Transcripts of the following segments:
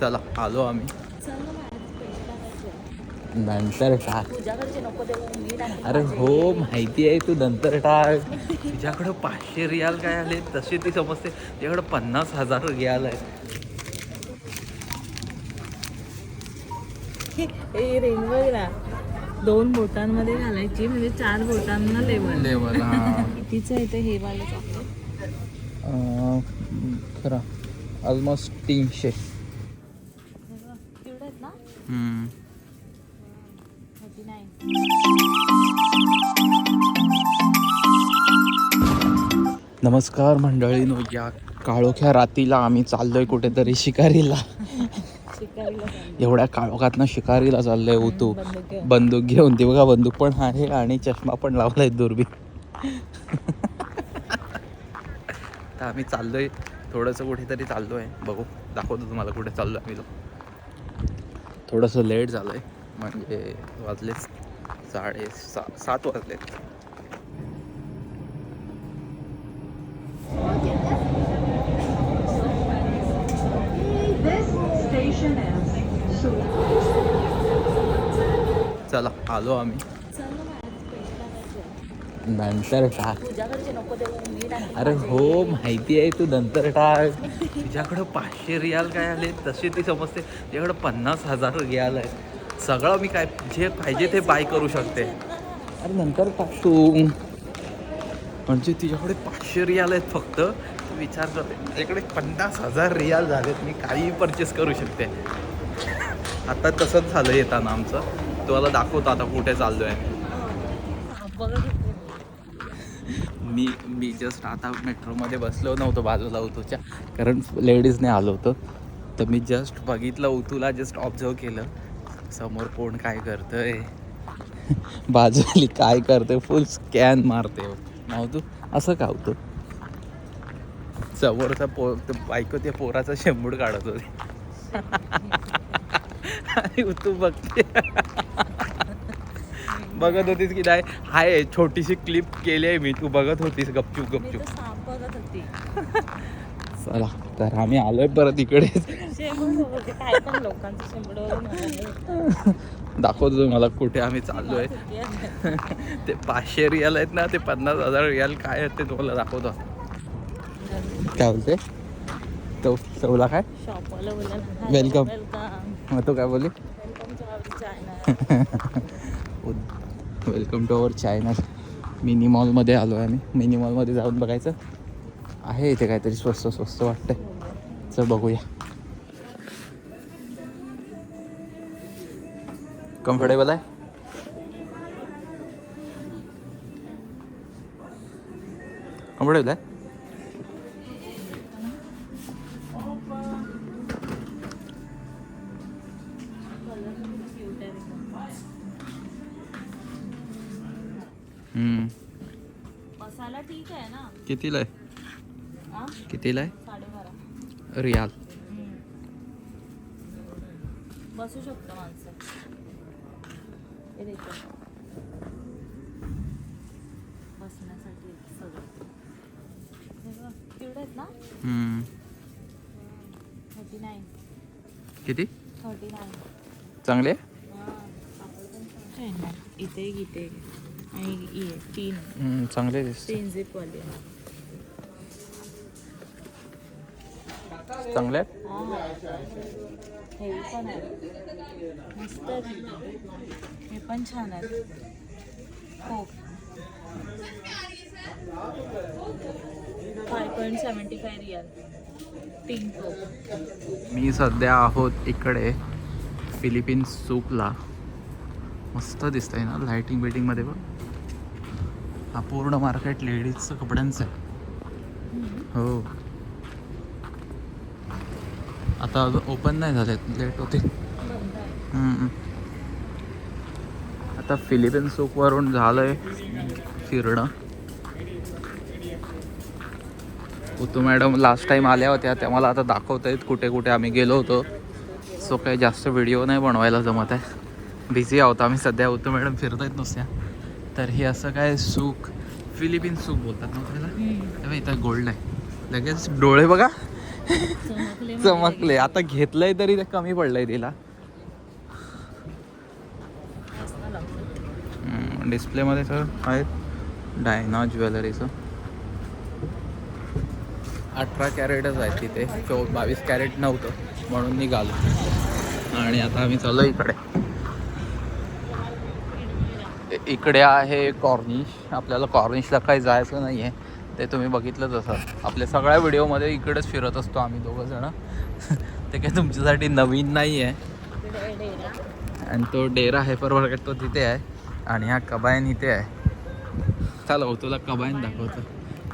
चला आलो आम्ही. नंतर टाक अरे हो माहिती आहे तू नंतर टाक तुझ्याकडं पाचशे रियाल काय आले? तसे ती समजते. तुझ्याकडं पन्नास हजार रियाल आहे ए रेंज बघ ना. दोन बोटांमध्ये घालायची म्हणजे चार बोटांना लेवल लेवल हां. कितीचं आहे ते हे वाले? चॉकलेट खरं ऑलमोस्ट तीनशे तेवढं आहेत ना हम्म. थर्टी नाईन नमस्कार मंडळीनो या काळोख्या रातीला आम्ही चाललोय कुठेतरी शिकारीला. एवढ्या काळोखातनं शिकारीला चाललोय उतू बंदूक घेऊन. ती बघा बंदूक पण आहे आणि चष्मा पण लावलाय दुर्बीण तर आम्ही चाललोय थोडंसं कुठेतरी चाललोय. बघू दाखवतो तुम्हाला कुठे चाललो आम्ही थोडंसं लेट झालं आहे म्हणजे वाजले साडे सा सात वाजले. चला आलो आम्ही चल ना माझ्याच पैसे टाकायचे. नंतर टाक. अरे हो माहिती आहे तू नंतर टाक. तिच्याकडं पाचशे रियाल काय आले? तसे ती समजते. तिच्याकडं पन्नास हजार रियाल आहे सगळं मी काय जे पाहिजे ते बाय करू शकते. अरे नंतर टाक तू. म्हणजे तिच्याकडे पाचशे रियाल आहेत फक्त. विचार करते तुझ्याकडे पन्नास हजार रियाल झालेत. मी काहीही परचेस करू शकते. आता तसंच झालं येताना आमचं. तुम्हाला दाखवतो आता कुठे चाललो आहे मी मी जस्ट आता मेट्रोमध्ये बसलो नव्हतो बाजूला उतूच्या. कारण लेडीजने आलो होतो. तर मी जस्ट बघितलं उतूला जस्ट ऑब्झर्व केलं. समोर कोण काय करतंय? बाजूली काय करते फुल स्कॅन मारते नव्हतो असं का होतं? समोरचा पो बायको त्या पोराचा शेंबूड काढत होती. आणि उतू बघते. बघत होतीस की नाही? हाय छोटीशी क्लिप केली आहे मी. तू बघत होतीस गपचूप गपचूप. बघत होती. चला तर आम्ही आलोय परत इकडेच. नाही. दाखवतो तुम्हाला कुठे आम्ही चाललोय. ते पाचशे रियाल आहेत ना ते पन्नास हजार रियाल काय आहेत ते तुम्हाला दाखवतो. काय बोलते? तो चवला काय. वेलकम मग तो काय बोलली? Welcome to China our channel mini मॉलमध्ये आलो आहे आम्ही. मिनी मॉलमध्ये जाऊन बघायचं. आहे इथे काहीतरी स्वस्त स्वस्त वाटतंय. चल बघूया. कम्फर्टेबल आहे? कम्फर्टेबल आहे? मसाला ठीक आहे ना. कितीला आहे? कितीला आहे? साडेबारा. रियाल. बसू शकतो माणसं. बसण्यासाठी सगळं. तेवढे आहेत ना. Thirty nine. किती? Thirty nine. चांगले? इथे इथे. आणि ये तीन. हम्म, चांगले दिसते तीन झिप वाले. चांगले आहेत? हे. पण आहे. मस्त हे पण छान आहे. हो. Five point seventy five real तीन कोक मी सध्या आहोत इकडे फिलिपिन्स सूपला. मस्त दिसतंय ना लायटिंग बिटिंगमध्ये बघ. हा पूर्ण मार्केट लेडीजचं कपड्यांचं आहे. हो. आता अजून ओपन नाही झाले लेट होते आता फिलिपिन सूपवरून झालंय फिरणं. उतू मॅडम लास्ट टाईम आल्या होत्या त्या मला आता दाखवत आहेत कुठे कुठे आम्ही गेलो होतो. सो काही जास्त व्हिडिओ नाही बनवायला जमत आहे. बिझी आहोत. आम्ही सध्या उतू मॅडम फिरत आहेत नुसत्या. तर हे असं काय सूक फिलिपिन सूप बोलतात ना त्याला इथं गोल्ड आहे लगेच डोळे बघा. चमकले म्हणजे. चमकले. आता घेतलंय तरी ते कमी पडलंय तिला. डिस्प्लेमध्ये सर आहे डायना ज्वेलरीचं. अठरा कॅरेटच आहे तिथे. चौ बावीस कॅरेट नव्हतं म्हणून निघालो. आणि आता आम्ही चाललो इकडे. इकडे आहे कॉर्निश आपल्याला कॉर्निशला काही जायचं नाही आहे ते तुम्ही बघितलंच असं आपल्या सगळ्या व्हिडिओमध्ये इकडेच फिरत असतो आम्ही दोघं जण. ते काही तुमच्यासाठी नवीन नाही आहे आणि तो डेरा हायपर मार्केट तो तिथे आहे. आणि हा कबायन इथे आहे. चला हो तुला कबायन दाखवतो.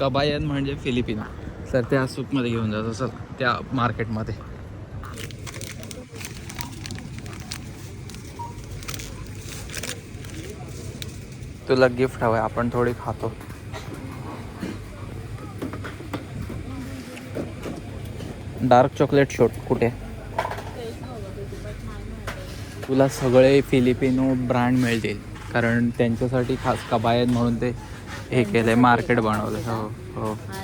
कबायन म्हणजे फिलिपिनो. सर त्या सूपमध्ये घेऊन जातो सर त्या मार्केटमध्ये तुला गिफ्ट हवं आहे आपण थोडी खातो. डार्क चॉकलेट शॉट कुठे? तुला सगळे फिलिपिनो ब्रँड मिळतील कारण त्यांच्यासाठी खास कबायत म्हणून ते हे केलंय मार्केट बनवलं हो हो. हा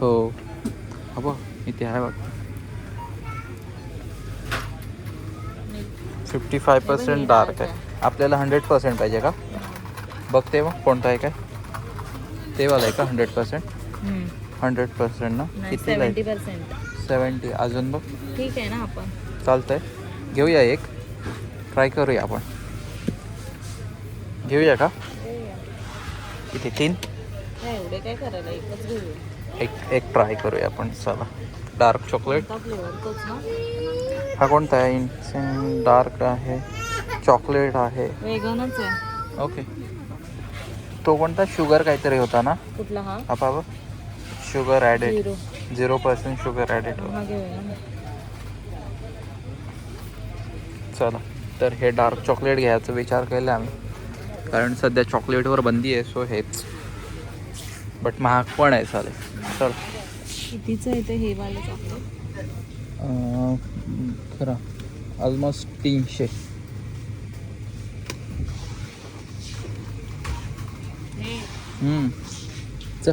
हो. इथे आहे बघ. फिफ्टी फाय पर्सेंट डार्क आहे. आपल्याला हंड्रेड पर्सेंट पाहिजे का? बघते मग कोणतं आहे काय? ते वाला आहे का हंड्रेड पर्सेंट हंड्रेड पर्सेंट ना? किती सेवन्टी पर्सेंट सेवन्टी अजून बघ. ठीक आहे ना आपण. चालतंय. घेऊया एक. ट्राय करूया आपण. घेऊया का? किती? तीन? नाही एवढे काय करायला? एकच घेऊ एक एक ट्राय करूया आपण. चला. डार्क चॉकलेट कोणता फ्लेवर तोच ना? हा कोणता आहे? इन्सेंट डार्क आहे. चॉकलेट आहे. वेगनच आहे. ओके. तो कोणता? शुगर काहीतरी होता ना? कुठला हा? बाबा sugar added zero. Percent sugar added हा चला तर हे डार्क चॉकलेट घ्यायचा विचार केला आम्ही. कारण सध्या चॉकलेटवर बंदी आहे सो हेच बट महाग पण आहे चालेल. चल. कितीचं आहे ते हे वालं चॉकलेट खरं. ऑलमोस्ट तीनशे. हम्म. चल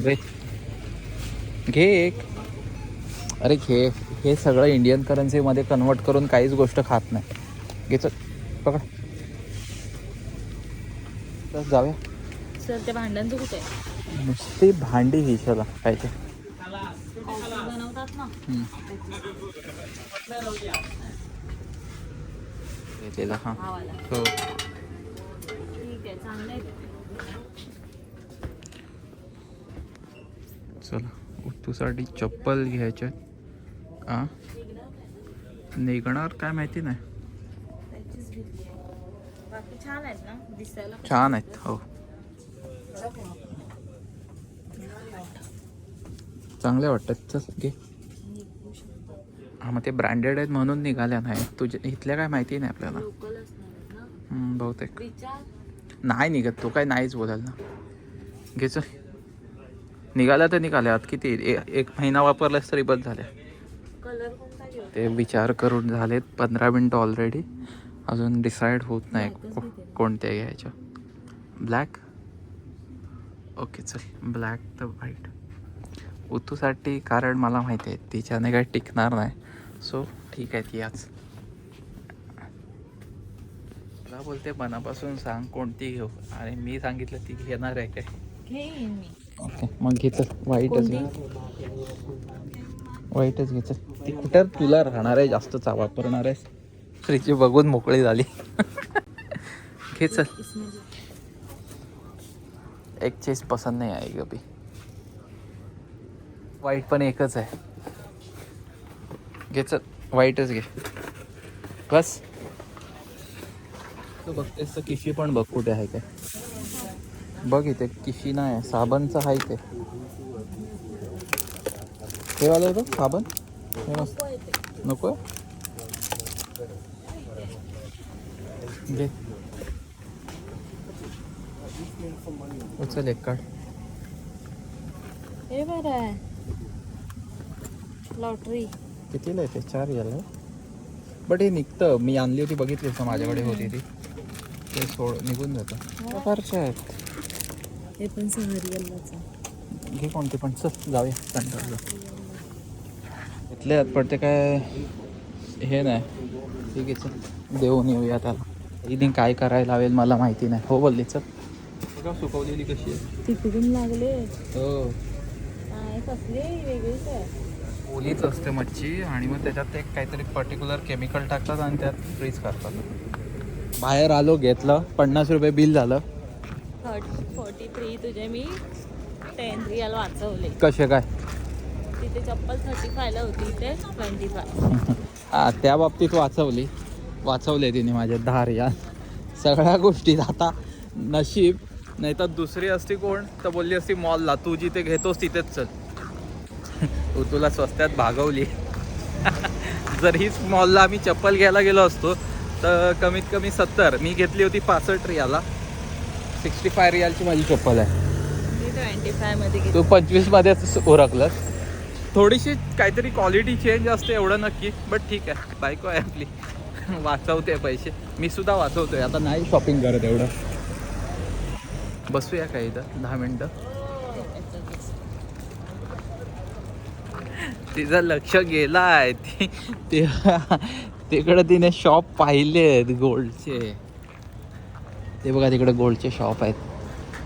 घे घे एक. अरे घे. हे सगळं इंडियन करन्सीमध्ये कन्वर्ट करून काहीच गोष्ट खात नाही. घे चल. पकड. जाऊया. सर ते भांड्यांचं कुठे? नुसती भांडी ही चला पाहिजे कॉफी बनवतात ना घेतलेला हां हा. वाला हो. ठीक आहे चांगलं आहे. चला उत्तूसाठी चप्पल घ्यायच्या आ? निघणार काय माहिती नाही. छान आहेत हो. चांगले वाटतात घे हा मग ते ब्रँडेड आहेत म्हणून निघाल्या नाही. तुझ्या इथल्या काय माहिती नाही आपल्याला. बहुतेक. नाही निघत तो काय नाहीच बोलाल ना घे चल. निघाल्या तर निघाल्या आता किती? ए- एक महिना वापरलास तरी बंद झाल्या. ते विचार करून झालेत. पंधरा मिनटं ऑलरेडी अजून डिसाईड होत नाही. कोणत्या घ्यायच्या. ब्लॅक ओके चल. ब्लॅक तर व्हाईट उतूसाठी कारण मला माहिती आहे. तिच्याने काही टिकणार नाही. सो ठीक आहे ती आज. तुला बोलते मनापासून सांग कोणती घेऊ. आणि मी सांगितलं ती घेणार आहे काय? घेईन मी. ओके मग घे चल वाईटच वाईटच घे चल. ती कुठं तुला राहणार आहे जास्त चा वापरणार आहेस? फ्रीजची बघून मोकळी झाली. घे चल. इसमें जो- एक चीज पसंत नाही आहे कभी वाईट पण एकच आहे. घे चल वाईटच घे. बस. तू बघतेस तर किशी पण बघ कुठे आहे काय बघ इथे किशी नाही आहे. साबणचं आहे ते हे वालं होतं साबण? हे मस्त. नको घे उचल एक काढ. हे बरं आहे. लॉटरी. कितीला येते चार याला बट हे निघतं. मी आणली होती बघितली होती माझ्याकडे होती ती. ते सोड निघून जातं. प्रकारचे आहेत. हे पण आहे घे कोणते पण? चल जाऊया. कंटाळलो घेतले पण ते काय हे नाही. ठीक आहे चल. देऊन येऊया त्याला. इथे काय करायला लावेल मला माहिती नाही. हो बोलली चल. सुकवलेली कशी आहे. तिकडून लागले. हो. काय कसले? वेगळीच आहे. ओलीच असते मच्छी आणि मग त्याच्यात एक काहीतरी पर्टिक्युलर केमिकल टाकतात आणि त्यात फ्रीज करतात. बाहेर आलो घेतलं. पन्नास रुपये बिल झालं. थर्टी फोर्टी थ्री तुझे मी टेन वाचवले. कसे काय? तिथे चप्पल थर्टी फायला होती इथे ट्वेंटी फाय हा त्या बाबतीत वाचवली. वाचवले तिने माझे दहा रियाल सगळ्या गोष्टी आता नशीब नाही तर दुसरी असती कोण तर बोलली असती मॉलला तू जिथे घेतोस तिथेच चल. तू तुला स्वस्त्यात भागवली. जर हीच मॉलला आम्ही चप्पल घ्यायला गेलो असतो तर कमीत कमी सत्तर. मी घेतली होती पासष्ट रियाला. सिक्स्टी फाय रियालची माझी चप्पल आहे. मी ट्वेंटी फायमध्ये तू घेतली पंचवीसमध्येच ओरखलंस? थोडीशी काहीतरी क्वालिटी चेंज असते एवढं नक्की बट ठीक आहे. बायको आहे आपली. वाचवते पैसे. मी सुद्धा वाचवतोय. आता नाही शॉपिंग करत एवढं. बसूया का इथं? दहा मिनटं. तिचं लक्ष गेलाय. ती ते तिकडे तिने शॉप पाहिलेत गोल्डचे ते बघा तिकडे गोल्डचे शॉप आहेत.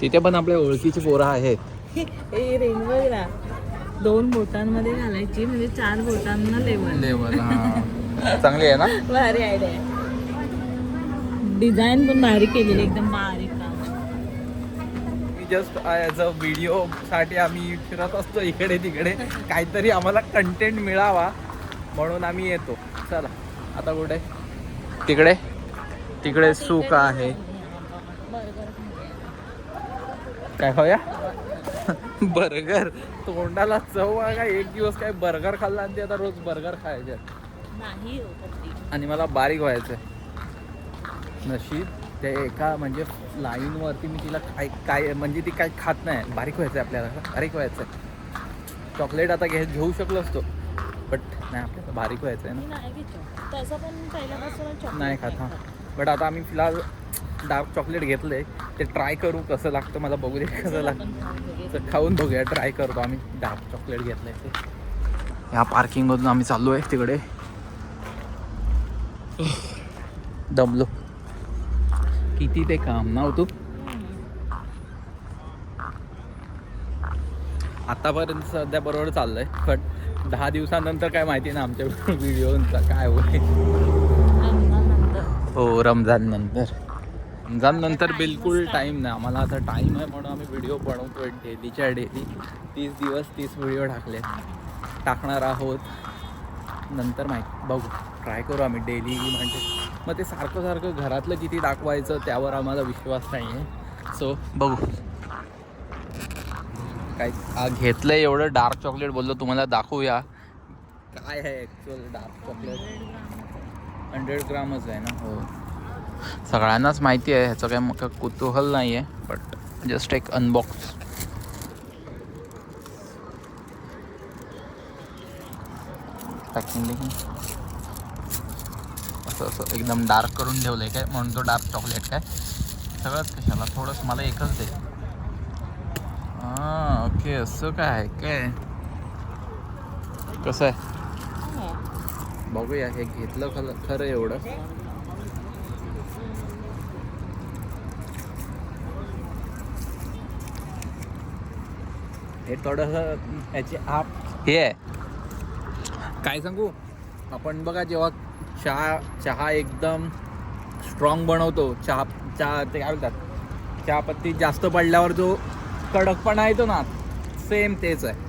तिथे पण आपल्या ओळखीची पोरं आहेत. हे रिंग बघ ना. दोन बोटांमध्ये घालायची म्हणजे चार बोटांना लेवल लेवल चांगली आहे ना? भारी आयडिया डिझाईन पण भारी केलेली एकदम बारीक जस्ट ॲज अ व्हिडिओसाठी आम्ही फिरत असतो इकडे तिकडे. काहीतरी आम्हाला कंटेंट मिळावा म्हणून आम्ही येतो. चला आता कुठे? तिकडे? तिकडे सुक आहे. काय होया बर्गर. तोंडाला चव आहे का एक दिवस काय बर्गर खाल्ला आणि ते आता रोज बर्गर खायचे. नाही हो पप्पी. आणि मला बारीक व्हायचं नशीब ते एका म्हणजे लाईनवरती मी तिला काय काय म्हणजे ती काय खात नाही. बारीक व्हायचं आहे आपल्याला बारीक व्हायचं आहे चॉकलेट आता घे घेऊ शकलो असतो. बट नाही आपल्याला बारीक व्हायचं आहे मी नाही घेतो तसं पण पहिल्यापासून ना chocolate नाही खात हां. बट आता आम्ही फिलहाल डार्क चॉकलेट घेतलं आहे ते ट्राय करू कसं लागतं मला बघू दे कसं लागतं. आपण खाऊन बघूया. तर खाऊन बघूया ट्राय करतो आम्ही. डार्क चॉकलेट घेतलंय ते ह्या पार्किंगमधून आम्ही चाललो आहे तिकडे. दमलो. किती ते काम ना हो तू? आतापर्यंत सध्या बरोबर चाललंय पण दहा दिवसानंतर काय माहिती ना आमच्या व्हिडिओचा काय होईल. हो रमजान नंतर. रमजान नंतर बिलकुल टाईम नाही. आम्हाला आता टाईम आहे म्हणून आम्ही व्हिडिओ बनवतोय डेलीच्या डेली तीस दिवस तीस व्हिडिओ टाकले. टाकणार आहोत. नंतर माहिती बघू. ट्राय करू आम्ही डेली म्हणजे. मग ते सारखं सारखं घरातलं किती दाखवायचं त्यावर आम्हाला विश्वास नाही आहे सो बघू. काय घेतलं एवढं डार्क चॉकलेट बोललो तुम्हाला दाखवूया. काय आहे ॲक्च्युअल डार्क चॉकलेट हंड्रेड ग्रामच आहे ना? हो. सगळ्यांनाच माहिती आहे ह्याचं काय मग कुतूहल नाही आहे बट जस्ट एक अनबॉक्स पॅकिंग असं असं एकदम डार्क करून ठेवलं आहे काय? म्हणून तो डार्क चॉकलेट काय? सगळंच कशाला? थोडंसं मला एकच दे. हां ओके असं काय? आहे काय? कसं आहे? बघूया हे घेतलं खरं खरं एवढं. हे थोडंसं याची आप हे. आहे काय सांगू? आपण बघा जेव्हा चहा चहा एकदम स्ट्रॉंग बनवतो चहा चहा ते काय बोलतात? चहापत्ती जास्त पडल्यावर जो कडकपणा येतो ना सेम तेच आहे.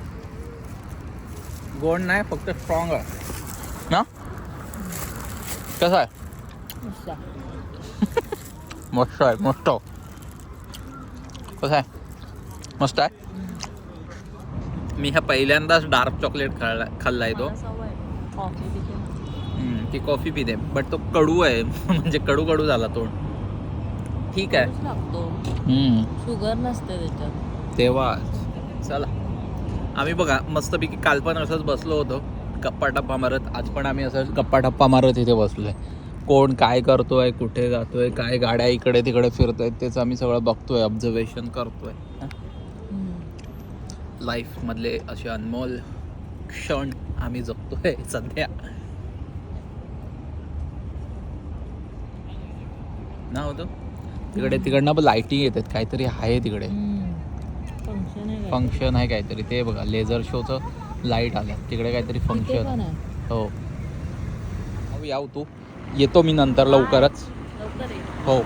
गोड नाही फक्त स्ट्रॉंग आहे. ना? कसं आहे. मस्त आहे मस्त. कसं आहे? मस्त आहे? मी ह्या पहिल्यांदाच डार्क चॉकलेट खाल्ला खाल्ला आहे. तो ती कॉफी पिते. बट तो कडू आहे. म्हणजे कडू कडू झाला तो. ठीक आहे. शुगर नसते तेव्हा चला. आम्ही बघा मस्तपैकी काल पण असंच बसलो होतो. गप्पा टप्पा मारत. आज पण आम्ही असंच गप्पा टप्पा मारत इथे बसलोय. कोण काय करतोय कुठे जातोय काय गाड्या इकडे तिकडे फिरतायत तेच आम्ही सगळं बघतोय ऑब्झर्वेशन करतोय. लाईफमधले असे अनमोल क्षण आम्ही जगतोय सध्या. ना होतो तिकडे तिकडनं पण लाईटिंग येतात. काहीतरी आहे तिकडे. फंक्शन आहे काहीतरी. ते बघा लेझर शोचं लाइट आलं. तिकडे काहीतरी फंक्शन हो. याव तू. येतो मी नंतर लवकरच. हो.